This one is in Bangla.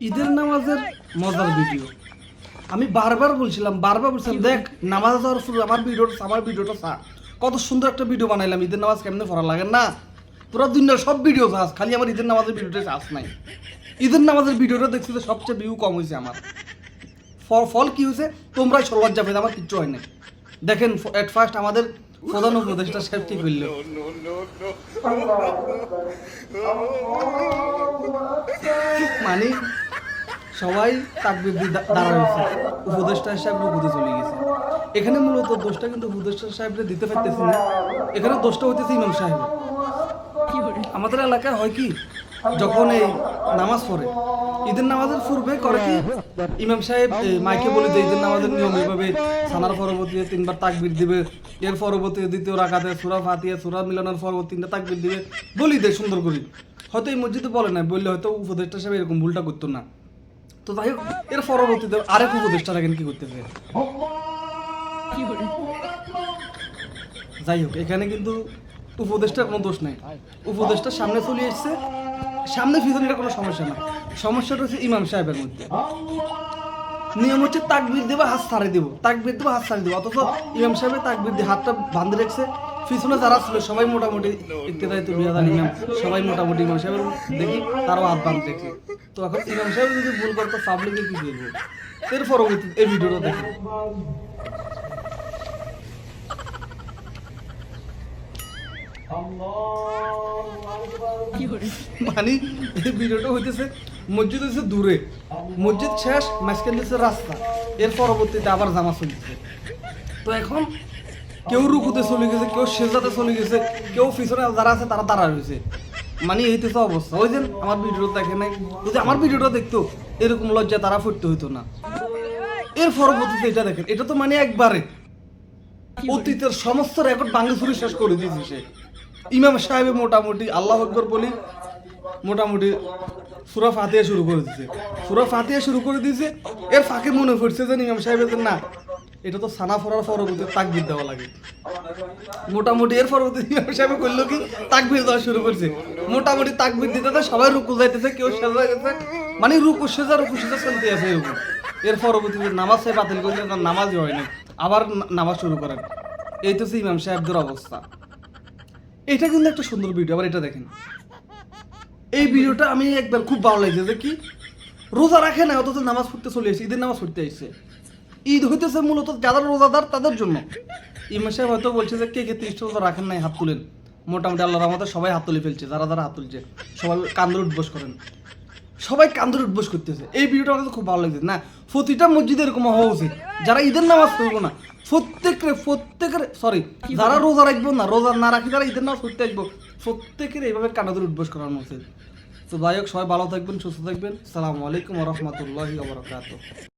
ঈদের নামাজের মজার ভিডিও আমি বারবার বলছিলাম বারবার বলছিলাম দেখ নামাজ যাওয়ার শুরু আমার ভিডিওটা আমার ভিডিওটা চা কত সুন্দর একটা ভিডিও বানাইলাম ঈদের নামাজ কেমনে পড়া লাগে না পুরো দুনিয়ার সব ভিডিও চাস খালি আমার ঈদের নামাজের ভিডিওটা চাস নাই ঈদের নামাজের ভিডিওটা দেখছি যে সবচেয়ে ভিউ কম হয়েছে আমার ফল ফল কি হয়েছে তোমরাই লজ্জা পেতে আমার কিচ্ছু হয় না দেখেন এট ফার্স্ট আমাদের প্রধান উপদেষ্টা সাহেব কি করল মানে সবাই তাকবির দিয়ে হয়েছে। উপদেষ্টা সাহেব রুকুতে চলে গেছে। এখানে মূলত দোষটা কিন্তু উপদেষ্টা সাহেবরে দিতে পারতেছি না। এখানে দোষটা হইতেছে ইমাম সাহেব আমাদের এলাকায় হয় কি, যখন এই নামাজ পড়ে, ঈদের নামাজের পূর্বে করে কি, ইমাম সাহেব মাইকে বলে দেয় ঈদের নামাজের নিয়ম এভাবে সানার পরবর্তীতে তিনবার তাকবির দিবে, এর পরবর্তী দ্বিতীয় রাখাতে সুরা ফাতিয়া সুরা মিলানোর পরবর্তী তিনটা তাকবির দিবে, বলি দেয় সুন্দর করে। হয়তো এই মসজিদে বলে না বললে হয়তো উপদেষ্টা সাহেব এরকম ভুলটা করতো না। তো যাই হোক, এর পরবর্তীতে আরেক উপদেষ্টা রাখেন, কি করতেছে? যাই হোক, এখানে কিন্তু উপদেষ্টার কোনো দোষ নাই। উপদেষ্টার সামনে চলে এসছে। সামনে পিছনে এটা কোনো সমস্যা না। সমস্যাটা হচ্ছে ইমাম সাহেবের মধ্যে। নিয়ম হচ্ছে তাকবির দেবো, হাত সারে দেবো। তাকবির দেবো, হাত সারে দেবো। অথচ ইমাম সাহেবের তাকবির দিয়ে হাতটা বাঁধে রেখেছে। পিছনে যারা ছিল, সবাই মোটামুটি ইত্তেদায় তো বিয়াদান ইমাম সবাই মোটামুটি ইমাম সাহেবের দেখি, তারও হাত বাঁধে রেখেছে তো এখন ইমাম সাহেব যদি ভুল করতো পাবলিকে কি করব এর পরবর্তী, এই ভিডিওটা দেখেন মানে এই ভিডিওটা হইতেছে, মসজিদ হচ্ছে দূরে। মসজিদ শেষ, মাঝখান দিচ্ছে রাস্তা। এর পরবর্তীতে আবার জামা চলতেছে। তো এখন কেউ রুকুতে চলে গেছে, কেউ সেজাতে চলে গেছে, কেউ পিছনে যারা আছে তারা দাঁড়া রয়েছে। মানে এইতেছে অবস্থা। ওই যে আমার ভিডিওটা দেখে নাই যদি আমার ভিডিওটা দেখতো, এরকম লজ্জা তারা ফুটতে হইতো না। এর পরবর্তীতে এটা দেখেন, এটা তো মানে একবারে অতীতের সমস্ত রেকর্ড ভাঙে শেষ করে দিয়েছে সে। ইমাম সাহেব মোটামুটি, আল্লাহ আকবর বলি, মোটামুটি সুরা ফাতিয়া শুরু করে দিয়েছে। সুরা ফাতিয়া শুরু করে দিয়েছে, এর ফাঁকে মনে পড়ছে যে ইমাম সাহেবের না এটা তো সানা ফরার পরবর্তী তাকবির দেওয়া লাগে। মোটামুটি এর পরবর্তী সাহেব করল কি, তাকবির দেওয়া শুরু করছে। মোটামুটি তাকবির দিতে তো সবাই রুকু যাইতেছে, কেউ সেজা গেছে মানে রুকু সেজা রুকু সেজা চলতে আছে এরকম। এর পরবর্তীতে নামাজ সে বাতিল করে দিলে তার নামাজই হয় না। আবার নামাজ শুরু করেন। এই তো ইমাম সাহেবদের অবস্থা। এটা কিন্তু একটা সুন্দর ভিডিও আবার এটা দেখেন। এই ভিডিওটা আমি একবার খুব ভালো লাগছে যে কি, রোজা রাখে না অথচ নামাজ পড়তে চলে এসেছে ঈদের নামাজ পড়তে এসেছে ঈদ হইতেছে মূলত যারা রোজাদার তাদের জন্য। ইমাম সাহেব হয়তো বলছে যে কে কে তিরিশটা রোজা রাখেন নাই হাত তুলেন। মোটামুটি আল্লাহর রহমতে সবাই হাত তুলে ফেলছে যারা যারা হাত তুলছে সবাই কান্দর উঠবোস করেন। সবাই কান্দর উঠবোস করতেছে। এই ভিডিওটা আমাকে খুব ভালো লাগছে। না প্রতিটা মসজিদে এরকম হওয়া উচিত। যারা ঈদের নামাজ পড়ব না প্রত্যেকের প্রত্যেকের সরি যারা রোজা রাখব না রোজা না রাখি যারা ঈদের নামাজ পড়তে আসব প্রত্যেকের এইভাবে কানাদের উঠবোস করানো উচিত তো যাই হোক সবাই ভালো থাকবেন সুস্থ থাকবেন। সালামু আলাইকুম রহমতুল্লাহি